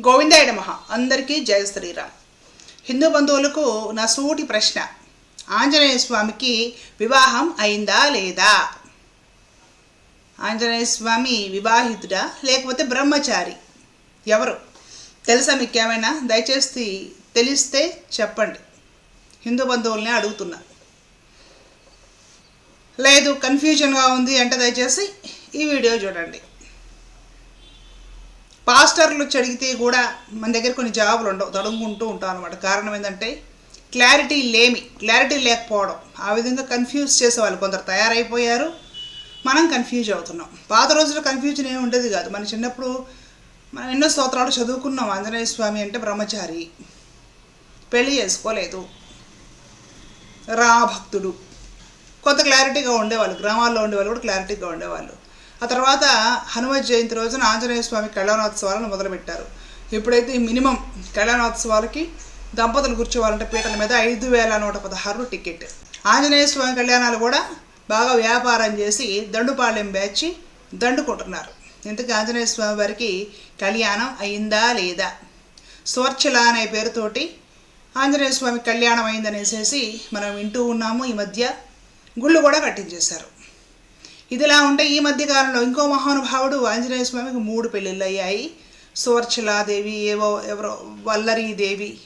గోవిందాయ మహా అందరికీ జయ శ్రీరామ్. హిందూ బంధువులకు నా సూటి ప్రశ్న. ఆంజనేయ స్వామికి వివాహం అయిందా లేదా? ఆంజనేయ స్వామి వివాహితుడా లేకపోతే బ్రహ్మచారి? ఎవరు? తెలుసా మీకు ఏమైనా దయచేసి తెలిస్తే చెప్పండి. హిందూ బంధువుల్ని అడుగుతున్నా. లేదు కన్ఫ్యూజన్గా ఉంది అంటే దయచేసి ఈ వీడియో చూడండి. పాస్టర్లు వచ్చి అడిగితే కూడా మన దగ్గర కొన్ని జవాబులు ఉండవు తడుముకుంటూ ఉంటాం అనమాట కారణం ఏంటంటే క్లారిటీ లేమి క్లారిటీ లేకపోవడం. ఆ విధంగా కన్ఫ్యూజ్ చేసేవాళ్ళు కొందరు తయారైపోయారు. మనం కన్ఫ్యూజ్ అవుతున్నాం. పాత రోజుల్లో కన్ఫ్యూజన్ ఏమి ఉండేది కాదు. మన చిన్నప్పుడు మనం ఎన్నో స్తోత్రాలు చదువుకున్నాం. ఆంజనేయ స్వామి అంటే బ్రహ్మచారి. పెళ్ళి చేసుకోలేదు. రా భక్తుడు కొంత క్లారిటీగా ఉండేవాళ్ళు. గ్రామాల్లో ఉండేవాళ్ళు కూడా క్లారిటీగా ఉండేవాళ్ళు. ఆ తర్వాత హనుమ జయంతి రోజున ఆంజనేయ స్వామి కళ్యాణోత్సవాలను మొదలుపెట్టారు. ఇప్పుడైతే మినిమం కళ్యాణోత్సవాలకి దంపతులు కూర్చోవాలంటే పీటల మీద ఐదు వేల నూట పదహారు టికెట్. ఆంజనేయ స్వామి కళ్యాణాలు కూడా బాగా వ్యాపారం చేసి దండుపాళ్యం బ్యాచి దండుకుంటున్నారు. ఇంతకు ఆంజనేయ స్వామి వారికి కళ్యాణం అయిందా లేదా? స్వర్చల అనే పేరుతోటి ఆంజనేయ స్వామి కళ్యాణం అయిందనేసేసి మనం వింటూ ఉన్నాము. ఈ మధ్య గుళ్ళు కూడా కట్టించేశారు. ఇదిలా ఉంటే ఈ మధ్య కాలంలో ఇంకో మహానుభావుడు ఆంజనేయ స్వామికి మూడు పెళ్ళిళ్ళు అయ్యాయి సువర్చలాదేవి ఏవో ఎవరో వల్లరీదేవి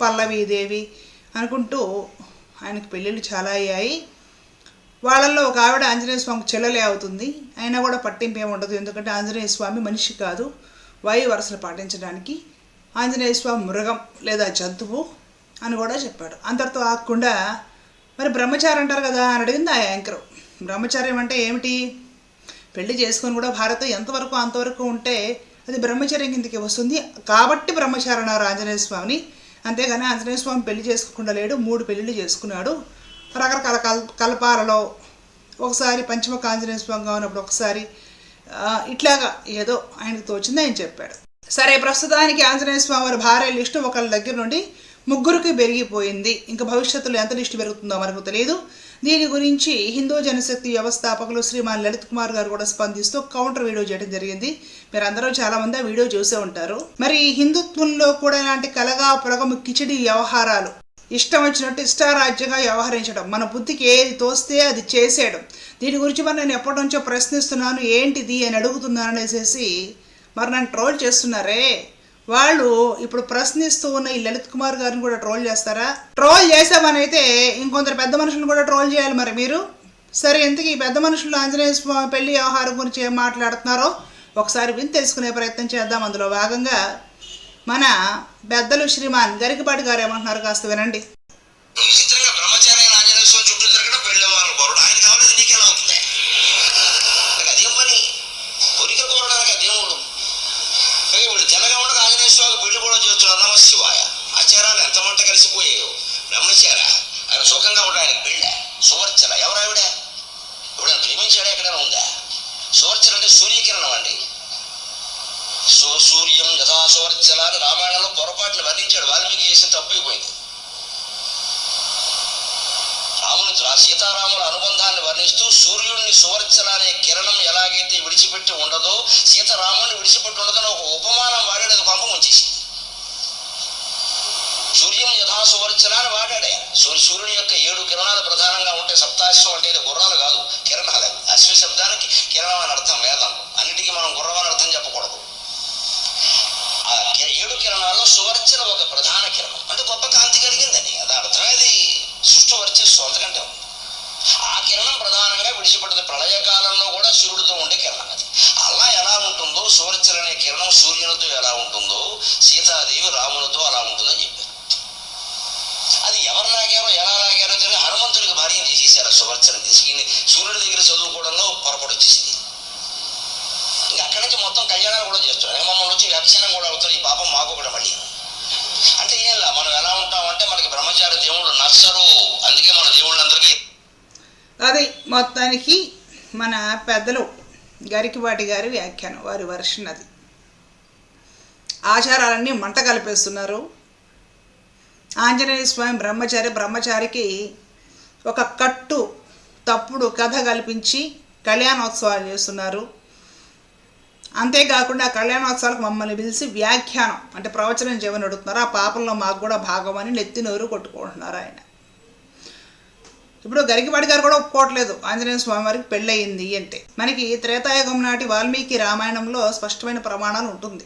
పల్లవీదేవి అనుకుంటూ ఆయనకి పెళ్ళిళ్ళు చాలా అయ్యాయి. వాళ్ళల్లో ఒక ఆవిడ ఆంజనేయ స్వామికి చెల్లెలే అవుతుంది. అయినా కూడా పట్టింపు ఏముండదు ఉండదు. ఎందుకంటే ఆంజనేయ స్వామి మనిషి కాదు. వాయు వరసలు పాటించడానికి ఆంజనేయ స్వామి మృగం లేదా జంతువు అని కూడా చెప్పాడు. అంతటితో ఆగకుండా మరి బ్రహ్మచారి అంటారు కదా అని అడిగింది ఆ యాంకరు. బ్రహ్మచర్యం అంటే ఏమిటి? పెళ్ళి చేసుకొని కూడా భారత ఎంతవరకు అంతవరకు ఉంటే అది బ్రహ్మచర్యం కిందకి వస్తుంది. కాబట్టి బ్రహ్మచారి అన్నారు ఆంజనేయ స్వామిని. అంతేగాని ఆంజనేయ స్వామి పెళ్ళి చేసుకోకుండా లేడు మూడు పెళ్ళిళ్ళు చేసుకున్నాడు. రకరకాల కల్ కల్పాలలో ఒకసారి పంచముఖ ఆంజనేయ స్వామిగా ఉన్నప్పుడు ఒకసారి ఇట్లాగా ఏదో ఆయనకు తోచింది ఆయన చెప్పాడు. సరే ప్రస్తుతానికి ఆంజనేయ స్వామి వారి భార్య లిస్టు ఒకళ్ళ దగ్గర నుండి ముగ్గురికి పెరిగిపోయింది. ఇంకా భవిష్యత్తులో ఎంత లిస్టు పెరుగుతుందో మనకు తెలియదు. దీని గురించి హిందూ జనశక్తి వ్యవస్థాపకులు శ్రీమాన్ లలిత్ కుమార్ గారు కూడా స్పందిస్తూ కౌంటర్ వీడియో చేయడం జరిగింది. మీరు అందరూ చాలా మంది ఆ వీడియో చూసే ఉంటారు. మరి హిందుత్వంలో కూడా ఇలాంటి కలగా పులగము కిచిడి వ్యవహారాలు ఇష్టం వచ్చినట్టు ఇష్టారాజ్యంగా వ్యవహరించడం మన బుద్ధికి ఏది తోస్తే అది చేసేయడం. దీని గురించి మరి నేను ఎప్పటి నుంచో ప్రశ్నిస్తున్నాను ఏంటిది అని అడుగుతున్నాను అనేసి మరి నన్ను ట్రోల్ చేస్తున్నారే? వాళ్ళు ఇప్పుడు ప్రశ్నిస్తూ ఉన్న ఈ లలిత్ కుమార్ గారిని కూడా ట్రోల్ చేస్తారా? ట్రోల్ చేసామనైతే అయితే ఇంకొందరు పెద్ద మనుషులను కూడా ట్రోల్ చేయాలి మరి మీరు. సరే ఇంతకీ ఈ పెద్ద మనుషులు ఆంజనేయ స్వామి పెళ్ళి వ్యవహారం గురించి ఏం మాట్లాడుతున్నారో ఒకసారి విని తెలుసుకునే ప్రయత్నం చేద్దాం. అందులో భాగంగా మన పెద్దలు శ్రీమాన్ గరికపాటి గారు ఏమంటున్నారు కాస్త వినండి విచిత్రంగా బ్రహ్మచారి అయిన ఆంజనేయ స్వామి చుట్టూ తిరగడం పెళ్ళి అవ్వాలని కోరడం ఆయన కావాలని నీకెలా అవుతుంది నాకు అదే పని కోరిక కోరడానికి ఆ దేవుడు పైగా వీళ్ళు తెల్లగా ఉండగా ఆంజనేయ స్వామి పెళ్ళి కూడా చేస్తున్నారు నమ శివాయ. ఆచారాలు ఎంత మంట కలిసిపోయాయో. బ్రహ్మచార ఆయన సుఖంగా ఉండడానికి పెళ్ళ సువర్చల ఎవరు ఇవిడని ఇప్పుడు ప్రేమించాడా ఎక్కడైనా ఉందా? సువర్చల అంటే సూర్యకిరణం అండి. సో సూర్యం యథా సువర్చల అని రామాయణంలో పొరపాటును వర్ణించాడు. వాల్మీకి చేసిన తప్పైపోయింది రాముని రా- సీతారాముల అనుబంధాన్ని వర్ణిస్తూ సూర్యుడిని సువర్చల అనే కిరణం ఎలాగైతే విడిచిపెట్టి ఉండదో సీతారాముని విడిచిపెట్టి ఉండదని ఒక ఉపమానం వాడాడు అది పంపం వచ్చేసింది సూర్యం యథా సువర్చల అని సూర్య సూర్యుని యొక్క ఏడు కిరణాలు ప్రధానంగా ఉంటే సప్తాశ్వం అంటే గుర్రాలు కాదు కిరణాలు. అశ్వ అశ్వి శబ్దానికి కిరణం అని అర్థం వేదం. అన్నిటికీ మనం గుర్రం అని అర్థం చెప్పకూడదు. ఆ ఏడు కిరణాల్లో సువర్చన ఒక ప్రధాన కిరణం. అంటే గొప్ప కాంతి కలిగిందని. అది అర్థమేది. సృష్టి వర్చస్సు అంతకంటే ఆ కిరణం ప్రధానంగా విడిచిపెట్టదు. ప్రళయకాలంలో కూడా సూర్యుడితో ఉండే కిరణం అది. అలా ఎలా ఉంటుందో సువర్చన అనే కిరణం సూర్యునితో ఎలా ఉంటుందో సీతాదేవి రామునితో అలా ఉంటుందని చెప్పారు. అది ఎవరు లాగారో ఎలా లాగారో తెలియదు. హనుమంతుడికి భార్యం చేసేసారు సువర్చన తీసుకుని సూర్యుడి దగ్గర చదువుకోవడంలో పొరపాటు వచ్చేసింది. ఇంకా అక్కడి నుంచి మొత్తం కళ్యాణాలు కూడా చేస్తున్నారు మమ్మల్ని వచ్చి వ్యాఖ్యానం కూడా అవుతారు. ఈ పాపం మాకు కూడా మళ్ళీ. అంటే ఏం లా మనం ఎలా ఉంటామంటే మనకి బ్రహ్మచారి దేవుళ్ళు నచ్చరు. అందుకే మన దేవుళ్ళందరికీ అది మొత్తానికి మన పెద్దలు గరికివాటి గారి వ్యాఖ్యానం వారి వర్షన్ అది. ఆచారాలన్నీ మంట కలిపేస్తున్నారు. ఆంజనేయ స్వామి బ్రహ్మచారి బ్రహ్మచారికి ఒక కట్టు తప్పుడు కథ కల్పించి కళ్యాణోత్సవాలు చేస్తున్నారు. అంతేకాకుండా కళ్యాణోత్సవాలకు మమ్మల్ని పిలిచి వ్యాఖ్యానం అంటే ప్రవచనం చేయమని అడుగుతున్నారు. ఆ పాపంలో మాకు కూడా భాగం అని నెత్తి నోరు కొట్టుకుంటున్నారు ఆయన. ఇప్పుడు గరికిపాటి గారు కూడా ఒప్పుకోవట్లేదు. ఆంజనేయ స్వామి వారికి పెళ్ళయింది అంటే. మనకి త్రేతాయుగం నాటి వాల్మీకి రామాయణంలో స్పష్టమైన ప్రమాణాలు ఉంటుంది.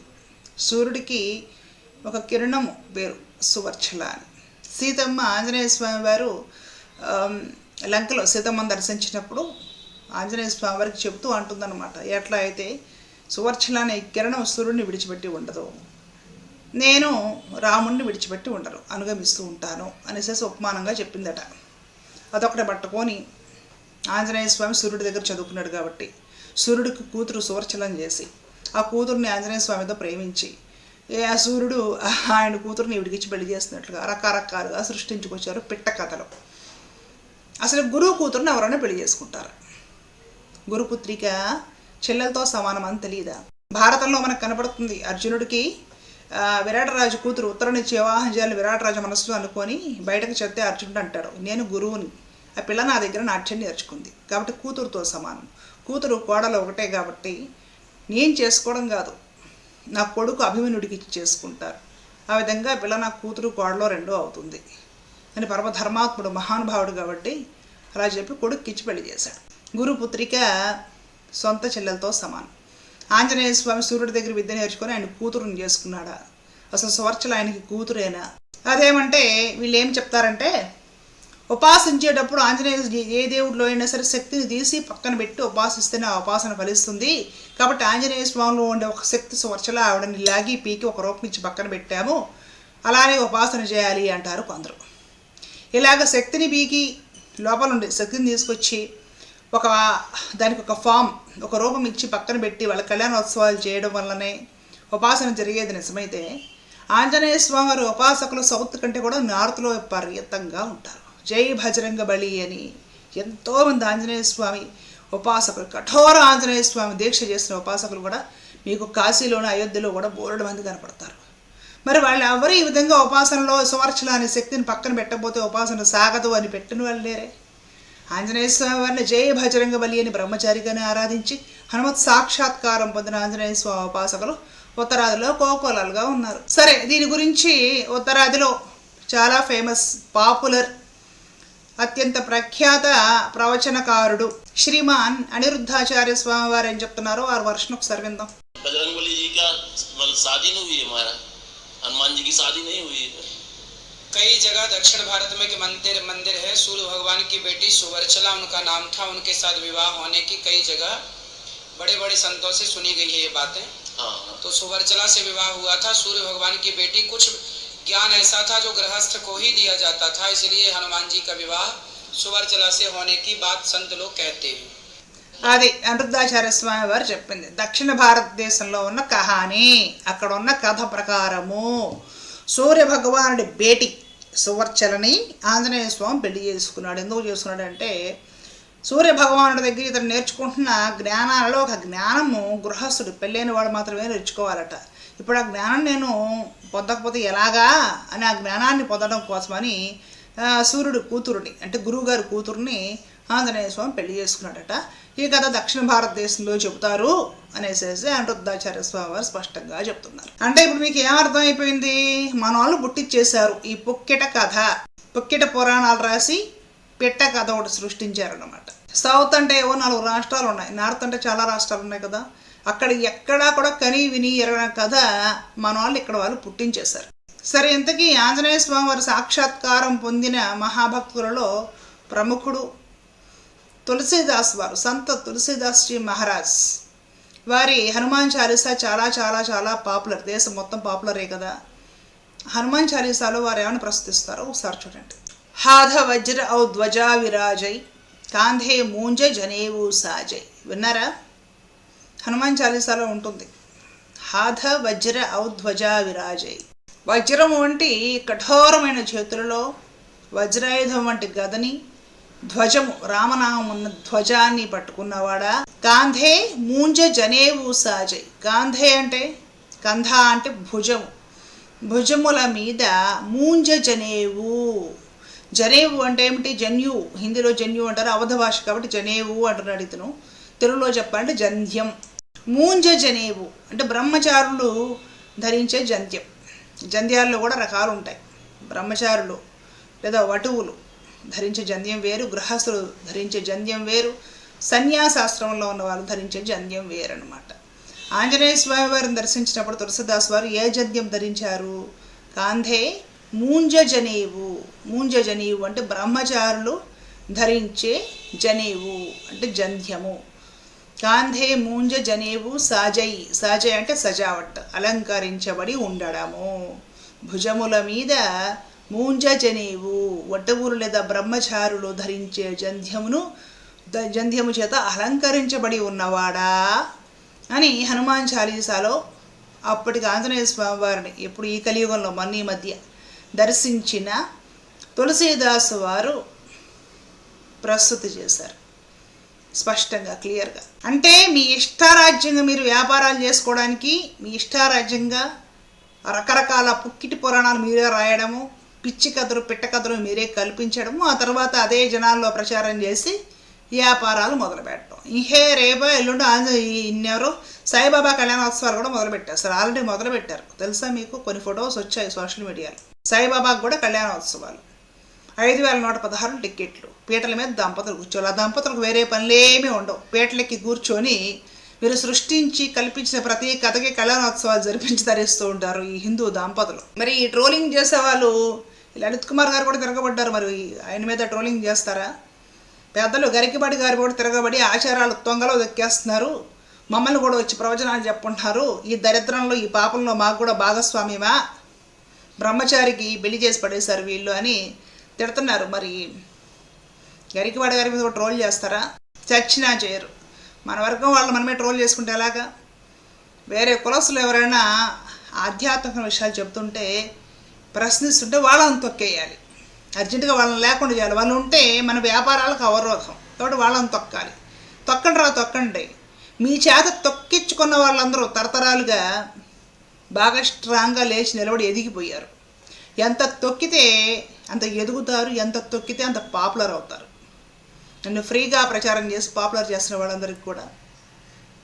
సూర్యుడికి ఒక కిరణము పేరు సువర్చల అని సీతమ్మ ఆంజనేయ స్వామి వారు లంకలో సీతమ్మను దర్శించినప్పుడు ఆంజనేయ స్వామి వారికి చెబుతూ అంటుందన్నమాట ఎట్లా అయితే సువర్చల అనే కిరణం సూర్యుడిని విడిచిపెట్టి ఉండదు. నేను రాముణ్ణి విడిచిపెట్టి ఉండరు అనుగమిస్తూ ఉంటాను అనేసి ఉపమానంగా చెప్పిందట. అదొకటి పట్టుకొని ఆంజనేయ స్వామి సూర్యుడి దగ్గర చదువుకున్నాడు కాబట్టి సూర్యుడికి కూతురు సువర్చలం చేసి ఆ కూతుర్ని ఆంజనేయ స్వామితో ప్రేమించి ఏ ఆ సూర్యుడు ఆయన కూతురుని ఇవిడికిచ్చి పెళ్ళి చేస్తున్నట్లుగా రకరకాలుగా సృష్టించుకొచ్చారు పిట్ట కథలు. అసలు గురువు కూతురుని ఎవరైనా పెళ్ళి చేసుకుంటారు? గురుపుత్రిక చెల్లెలతో సమానం అని తెలియదా భారతంలో మనకు కనపడుతుంది అర్జునుడికి విరాటరాజు కూతురు ఉత్తరానికి వివాహం చేయాలి విరాటరాజు మనసులో అనుకొని బయటకు చెప్తే అర్జునుడు అంటాడు నేను గురువుని. ఆ పిల్ల నా దగ్గర నాట్యం నేర్చుకుంది కాబట్టి కూతురుతో సమానం. కూతురు కోడలు ఒకటే కాబట్టి నేను చేసుకోవడం కాదు. నా కొడుకు అభిమన్యుడికి ఇచ్చి చేసుకుంటారు. ఆ విధంగా పిల్ల నా కూతురు కోడలో రెండో అవుతుంది. అని పరమధర్మాత్ముడు మహానుభావుడు కాబట్టి అలా చెప్పి కొడుకు ఇచ్చి పెళ్ళి చేశాడు. గురుపుత్రిక సొంత చెల్లెలతో సమానం. ఆంజనేయ స్వామి సూర్యుడి దగ్గర విద్య నేర్చుకొని ఆయన కూతురుని చేసుకున్నాడా? అసలు సువర్చలు ఆయనకి కూతురేనా? అదేమంటే వీళ్ళు ఏం చెప్తారంటే ఉపాసించేటప్పుడు ఆంజనేయ ఏ దేవుడిలో అయినా సరే శక్తిని తీసి పక్కన పెట్టి ఉపాసిస్తేనే ఆ ఉపాసన ఫలిస్తుంది. కాబట్టి ఆంజనేయ స్వామిలో ఉండే ఒక శక్తి స్వర్చలా ఆవిడని లాగి పీకి ఒక రూపం ఇచ్చి పక్కన పెట్టాము. అలానే ఉపాసన చేయాలి అంటారు కొందరు. ఇలాగ శక్తిని పీకి లోపల ఉండే శక్తిని తీసుకొచ్చి ఒక దానికి ఒక ఫామ్ ఒక రూపం ఇచ్చి పక్కన పెట్టి వాళ్ళ కళ్యాణోత్సవాలు చేయడం వల్లనే ఉపాసన జరిగేది నిజమైతే ఆంజనేయ స్వామి వారి ఉపాసకులు సౌత్ కంటే కూడా నార్త్లో పర్యతంగా ఉంటారు. జై భజరంగ బలి అని ఎంతోమంది ఆంజనేయ స్వామి ఉపాసకులు కఠోర ఆంజనేయ స్వామి దీక్ష చేసిన ఉపాసకులు కూడా మీకు కాశీలోని అయోధ్యలో కూడా బోరడు మంది కనపడతారు. మరి వాళ్ళు ఎవరు ఈ విధంగా ఉపాసనలో సువర్చల అనే శక్తిని పక్కన పెట్టకపోతే ఉపాసన సాగదు అని పెట్టిన వాళ్ళు లేరే. ఆంజనేయ స్వామి వారిని జయ భజరంగ బలి అని బ్రహ్మచారిగానే ఆరాధించి హనుమత్ సాక్షాత్కారం పొందిన ఆంజనేయ స్వామి ఉపాసకులు ఉత్తరాదిలో కోకోలాలుగా ఉన్నారు. సరే దీని గురించి ఉత్తరాదిలో చాలా ఫేమస్ పాపులర్ అత్యంత ప్రఖ్యాత ప్రవచనకారుడు శ్రీమాన్ అనిరుద్ధాచార్య స్వామి వారు ఏం చెప్తున్నారో వారి వర్షం ఒకసారి విందాం बजरंग बली जी का मतलब शादी नहीं हुई हमारा हनुमान जी की शादी नहीं हुई कई जगह दक्षिण भारत में के मंदिर मंदिर है सूर्य भगवान की बेटी सुवर्चला उनका नाम था उनके साथ विवाह होने की कई जगह बड़े बड़े संतों से सुनी गई है ये बातें हाँ हाँ तो सुवर्चला से विवाह हुआ था सूर्य भगवान की बेटी कुछ ज्ञान ऐसा था जो गृहस्थ को ही दिया जाता था इसलिए हनुमान जी का विवाह सुवर्चला से होने की बात संत लोग कहते हैं అది అనిరుద్ధాచార్య స్వామి వారు చెప్పింది దక్షిణ భారతదేశంలో ఉన్న కహాని అక్కడ ఉన్న కథ ప్రకారము సూర్య భగవానుడి బేటి సువర్చలని ఆంజనేయ స్వామి పెళ్లి చేసుకున్నాడు ఎందుకు చేసుకున్నాడు అంటే సూర్య భగవానుడి దగ్గర ఇతను నేర్చుకుంటున్న జ్ఞానాలలో ఒక జ్ఞానము గృహస్థుడు పెళ్ళైన వాడు మాత్రమే నేర్చుకోవాలట ఇప్పుడు ఆ జ్ఞానం నేను పొందకపోతే ఎలాగా అని ఆ జ్ఞానాన్ని పొందడం కోసమని సూర్యుడు కూతురుని అంటే గురువుగారి కూతురుని ఆంజనేయ స్వామి పెళ్ళి చేసుకున్నాడట. ఈ కథ దక్షిణ భారతదేశంలో చెబుతారు అనేసి అనిరుద్ధాచార్య స్వామి వారు స్పష్టంగా చెప్తున్నారు. అంటే ఇప్పుడు మీకు ఏమర్థం అయిపోయింది మన వాళ్ళు బుట్టిచ్చేశారు ఈ పొక్కిట కథ. పొక్కెట పురాణాలు రాసి పెట్ట కథ ఒకటి సృష్టించారనమాట సౌత్ అంటే ఏవో నాలుగు రాష్ట్రాలు ఉన్నాయి. నార్త్ అంటే చాలా రాష్ట్రాలు ఉన్నాయి కదా. అక్కడ ఎక్కడా కూడా కని విని ఎరగని కథ మన వాళ్ళు ఇక్కడ వాళ్ళు పుట్టించేశారు. సరే ఇంతకీ ఆంజనేయ స్వామి వారి సాక్షాత్కారం పొందిన మహాభక్తులలో ప్రముఖుడు తులసీదాస్ వారు సంత తులసీదాస్ జీ మహారాజ్. వారి హనుమాన్ చాలీసా చాలా చాలా చాలా పాపులర్ దేశం మొత్తం పాపులరే కదా. హనుమాన్ చాలీసాలో వారు ఏమైనా ప్రస్తుతిస్తారో ఒకసారి చూడండి. హాధ వజ్ర ఔ ధ్వజా విరాజై కాంధే మూంజ జనేవు సాజై. విన్నారా? హనుమాన్ చాలీసాలో ఉంటుంది. హాధ వజ్ర ఔధ్వజ విరాజై. వజ్రం వంటి కఠోరమైన చేతులలో వజ్రాయుధం వంటి గదని ధ్వజము రామనామం ఉన్న ధ్వజాన్ని పట్టుకున్నవాడా? గాంధే మూంజ జనేవు సాజై. గాంధే అంటే కంధ అంటే భుజము. భుజముల మీద మూంజ జనేవు. జనేవు అంటే ఏమిటి? జన్యు. హిందీలో జన్యు అంటారు అవధ భాష కాబట్టి జనేవు అంటున్నాడు ఇతను. తెలుగులో చెప్పాలంటే జంధ్యం. మూంజ జనేవు అంటే బ్రహ్మచారులు ధరించే జంధ్యం. జంధ్యాల్లో కూడా రకాలు ఉంటాయి బ్రహ్మచారులు లేదా వటువులు ధరించే జంధ్యం వేరు గృహస్థులు ధరించే జంధ్యం వేరు సన్యాసాశ్రమంలో ఉన్న వాళ్ళు ధరించే జంధ్యం వేరు అనమాట ఆంజనేయ స్వామి వారిని దర్శించినప్పుడు తులసిదాస్ వారు ఏ జంధ్యం ధరించారు? కాంధే మూంజ జనేవు మూంజ జనేవు అంటే బ్రహ్మచారులు ధరించే జనేవు అంటే జంధ్యము. కాంధే మూంజ జనేవు సాజై సాజై అంటే సజావట్ అలంకరించబడి ఉండడము. భుజముల మీద మూంజ జనేవు వటవులు లేదా బ్రహ్మచారులు ధరించే జంధ్యమును జంధ్యము చేత అలంకరించబడి ఉన్నవాడా? అని హనుమాన్ చాలీసాలో అప్పటికి ఆంజనేయ స్వామి వారిని ఎప్పుడు ఈ కలియుగంలో మన్ని మధ్య దర్శించిన తులసీదాసు వారు ప్రస్తుతి చేశారు. స్పష్టంగా క్లియర్గా. అంటే మీ ఇష్టారాజ్యంగా మీరు వ్యాపారాలు చేసుకోవడానికి మీ ఇష్టారాజ్యంగా రకరకాల పుక్కిటి పురాణాలు మీరే రాయడము పిచ్చి కథలు పిట్ట కథలు మీరే కల్పించడము ఆ తర్వాత అదే జనాల్లో ప్రచారం చేసి వ్యాపారాలు మొదలుపెట్టడం. ఇహే ఇంకే రేపో ఎల్లుండి ఆంజ ఇన్నెవరు సాయిబాబా కళ్యాణోత్సవాలు కూడా మొదలుపెట్టారు. సార్ ఆల్రెడీ మొదలుపెట్టారు. తెలుసా మీకు? కొన్ని ఫొటోస్ వచ్చాయి సోషల్ మీడియాలో. సాయిబాబాకు కూడా కళ్యాణోత్సవాలు. ఐదు వేల నూట పదహారు టిక్కెట్లు. పీటల మీద దంపతులు కూర్చోవాలి. ఆ దంపతులకు వేరే పనులేమీ ఉండవు. పీటలెక్కి కూర్చొని మీరు సృష్టించి కల్పించిన ప్రతి కథకి కళ్యాణోత్సవాలు జరిపించి ధరిస్తూ ఉంటారు ఈ హిందూ దంపతులు. మరి ఈ ట్రోలింగ్ చేసే వాళ్ళు లలిత్ కుమార్ గారు కూడా తిరగబడ్డారు. మరి ఆయన మీద ట్రోలింగ్ చేస్తారా? పెద్దలు గరికిబడి గారు కూడా తిరగబడి ఆచారాలు తొంగలో దక్కేస్తున్నారు. మమ్మల్ని కూడా వచ్చి ప్రవచనాలు చెప్పుకుంటున్నారు ఈ దరిద్రంలో ఈ పాపంలో మాకు కూడా భాగస్వామ్యమా? బ్రహ్మచారికి పెళ్ళి చేసి పడేశారు వీళ్ళు అని తిడుతున్నారు. మరి గరికివాడ గారి మీద ట్రోల్ చేస్తారా? చచ్చినా చేయరు. మన వర్గం వాళ్ళు మనమే ట్రోల్ చేసుకుంటే ఎలాగా? వేరే కులస్తులు ఎవరైనా ఆధ్యాత్మిక విషయాలు చెప్తుంటే ప్రశ్నిస్తుంటే వాళ్ళని తొక్కేయాలి. అర్జెంటుగా వాళ్ళని లేకుండా చేయాలి. వాళ్ళు ఉంటే మన వ్యాపారాలకు అవరోధం. కాబట్టి వాళ్ళని తొక్కాలి. తొక్కండి రా తొక్కండి. మీ చేత తొక్కించుకున్న వాళ్ళందరూ తరతరాలుగా బాగా స్ట్రాంగ్గా లేచి నిలబడి ఎదిగిపోయారు. ఎంత తొక్కితే అంత ఎదుగుతారు ఎంత తొక్కితే అంత పాపులర్ అవుతారు. నన్ను ఫ్రీగా ప్రచారం చేసి పాపులర్ చేసిన వాళ్ళందరికీ కూడా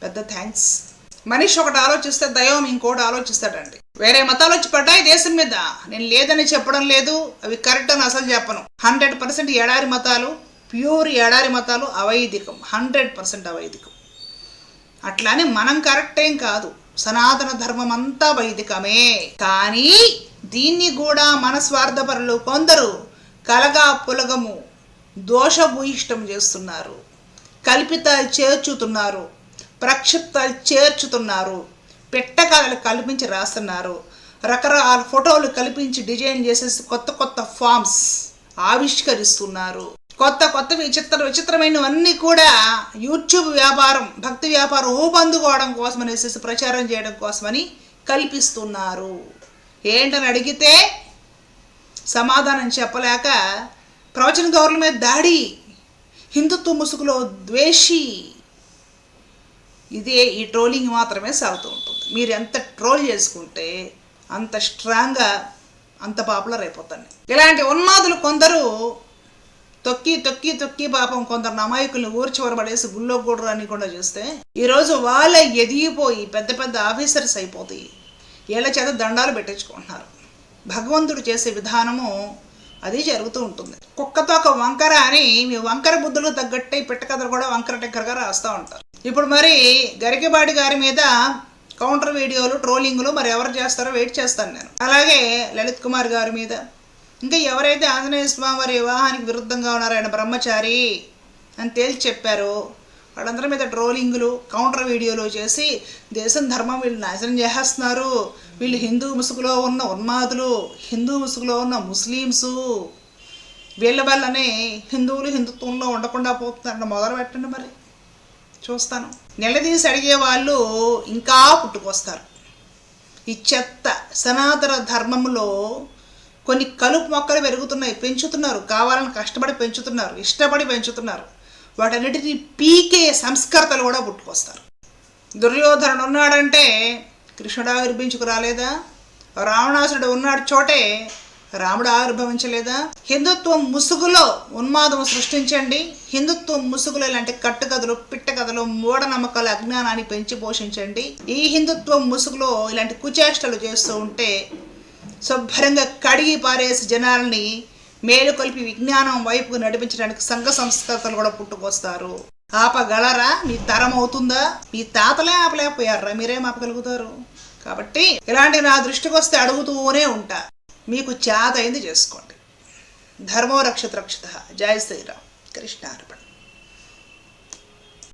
పెద్ద థ్యాంక్స్. మనిషి ఒకటి ఆలోచిస్తే దైవం ఇంకోటి ఆలోచిస్తాడండి. వేరే మతాలు వచ్చి పడ్డాయి దేశం మీద. నేను లేదని చెప్పడం లేదు అవి కరెక్ట్ అని అసలు చెప్పను. హండ్రెడ్ పర్సెంట్ ఎడారి మతాలు ప్యూర్ ఎడారి మతాలు అవైదికం. Hundred percent అవైదికం. అట్లానే మనం కరెక్ట్ ఏం కాదు. సనాతన ధర్మం అంతా వైదికమే. కానీ దీన్ని కూడా మన స్వార్థపరులు కొందరు కలగా పులగము దోషభూయిష్టం చేస్తున్నారు. కల్పితాలు చేర్చుతున్నారు. ప్రక్షిప్తాలు చేర్చుతున్నారు. పెట్టకాలు కల్పించి రాస్తున్నారు. రకరకాల ఫోటోలు కల్పించి డిజైన్ చేసేసి కొత్త కొత్త ఫామ్స్ ఆవిష్కరిస్తున్నారు. కొత్త కొత్త విచిత్ర విచిత్రమైనవన్నీ కూడా యూట్యూబ్ వ్యాపారం భక్తి వ్యాపారం ఊపందుకోవడం కోసం అనేసి ప్రచారం చేయడం కోసమని కల్పిస్తున్నారు. ఏంటని అడిగితే సమాధానం చెప్పలేక ప్రవచన గౌరుల మీద దాడి హిందుత్వ ముసుగులో ద్వేషి. ఇదే ఈ ట్రోలింగ్ మాత్రమే సాగుతూ ఉంటుంది. మీరు ఎంత ట్రోల్ చేసుకుంటే అంత స్ట్రాంగ్గా అంత పాపులర్ అయిపోతాను ఇలాంటి ఉన్మాదులు కొందరు తొక్కి తొక్కి తొక్కి పాపం కొందరు అమాయకుల్ని ఊర్చివరబడేసి గుళ్ళో కూడా రానికుండా చూస్తే ఈరోజు వాళ్ళ ఎదిగిపోయి పెద్ద పెద్ద ఆఫీసర్స్ అయిపోతాయి. ఏళ్ళ చేత దండాలు పెట్టించుకుంటున్నారు. భగవంతుడు చేసే విధానము అది జరుగుతూ ఉంటుంది. కుక్కతో ఒక వంకర అని మీ వంకర బుద్ధులు తగ్గట్టే పిట్టకథలు కూడా వంకర టెక్కరగా రాస్తూ ఉంటారు. ఇప్పుడు మరి గరికెబాడి గారి మీద కౌంటర్ వీడియోలు ట్రోలింగ్లు మరి ఎవరు చేస్తారో వెయిట్ చేస్తాను నేను. అలాగే లలిత్ కుమార్ గారి మీద ఇంకా ఎవరైతే ఆంజనేయ స్వామి వారి వివాహానికి విరుద్ధంగా ఉన్నారో ఆయన బ్రహ్మచారి అని తేల్చి చెప్పారో. వాళ్ళందరి మీద ట్రోలింగులు కౌంటర్ వీడియోలు చేసి దేశం ధర్మం వీళ్ళు నాశనం చేసేస్తున్నారు. వీళ్ళు హిందూ ముసుగులో ఉన్న ఉన్మాదులు హిందూ ముసుగులో ఉన్న ముస్లిమ్సు వీళ్ళ వల్లనే హిందువులు హిందుత్వంలో ఉండకుండా పోతున్నారని మొదలు పెట్టండి మరి. చూస్తాను. నిలదీసి అడిగే వాళ్ళు ఇంకా పుట్టుకొస్తారు. ఈ చెత్త సనాతన ధర్మంలో కొన్ని కలుపు మొక్కలు పెరుగుతున్నాయి పెంచుతున్నారు. కావాలని కష్టపడి పెంచుతున్నారు ఇష్టపడి పెంచుతున్నారు. వాటన్నిటిని పీకే సంస్కర్తలు కూడా పుట్టుకొస్తారు. దుర్యోధనుడు ఉన్నాడంటే కృష్ణుడు ఆవిర్భించుకు రాలేదా? రావణాసురుడు ఉన్నాడు చోటే రాముడు ఆవిర్భవించలేదా? హిందుత్వం ముసుగులో ఉన్మాదం సృష్టించండి. హిందుత్వం ముసుగులో ఇలాంటి కట్టుకథలు పిట్టకథలు మూఢనమ్మకాలు అజ్ఞానాన్ని పెంచి పోషించండి. ఈ హిందుత్వం ముసుగులో ఇలాంటి కుచేష్టలు చేస్తూ ఉంటే శుభ్రంగా కడిగి పారేసి జనాల్ని మేలుకొల్పి విజ్ఞానం వైపు నడిపించడానికి సంఘ సంస్కర్తలు కూడా పుట్టుకొస్తారు. ఆపగలరా? మీ తరం అవుతుందా? మీ తాతలే ఆపలేకపోయారా? మీరేం ఆపగలుగుతారు కాబట్టి ఇలాంటి నా దృష్టికి వస్తే అడుగుతూనే ఉంటా. మీకు చేత అయింది చేసుకోండి. ధర్మో రక్షత రక్షిత. జయ శ్రీరామ్. కృష్ణార్పణ.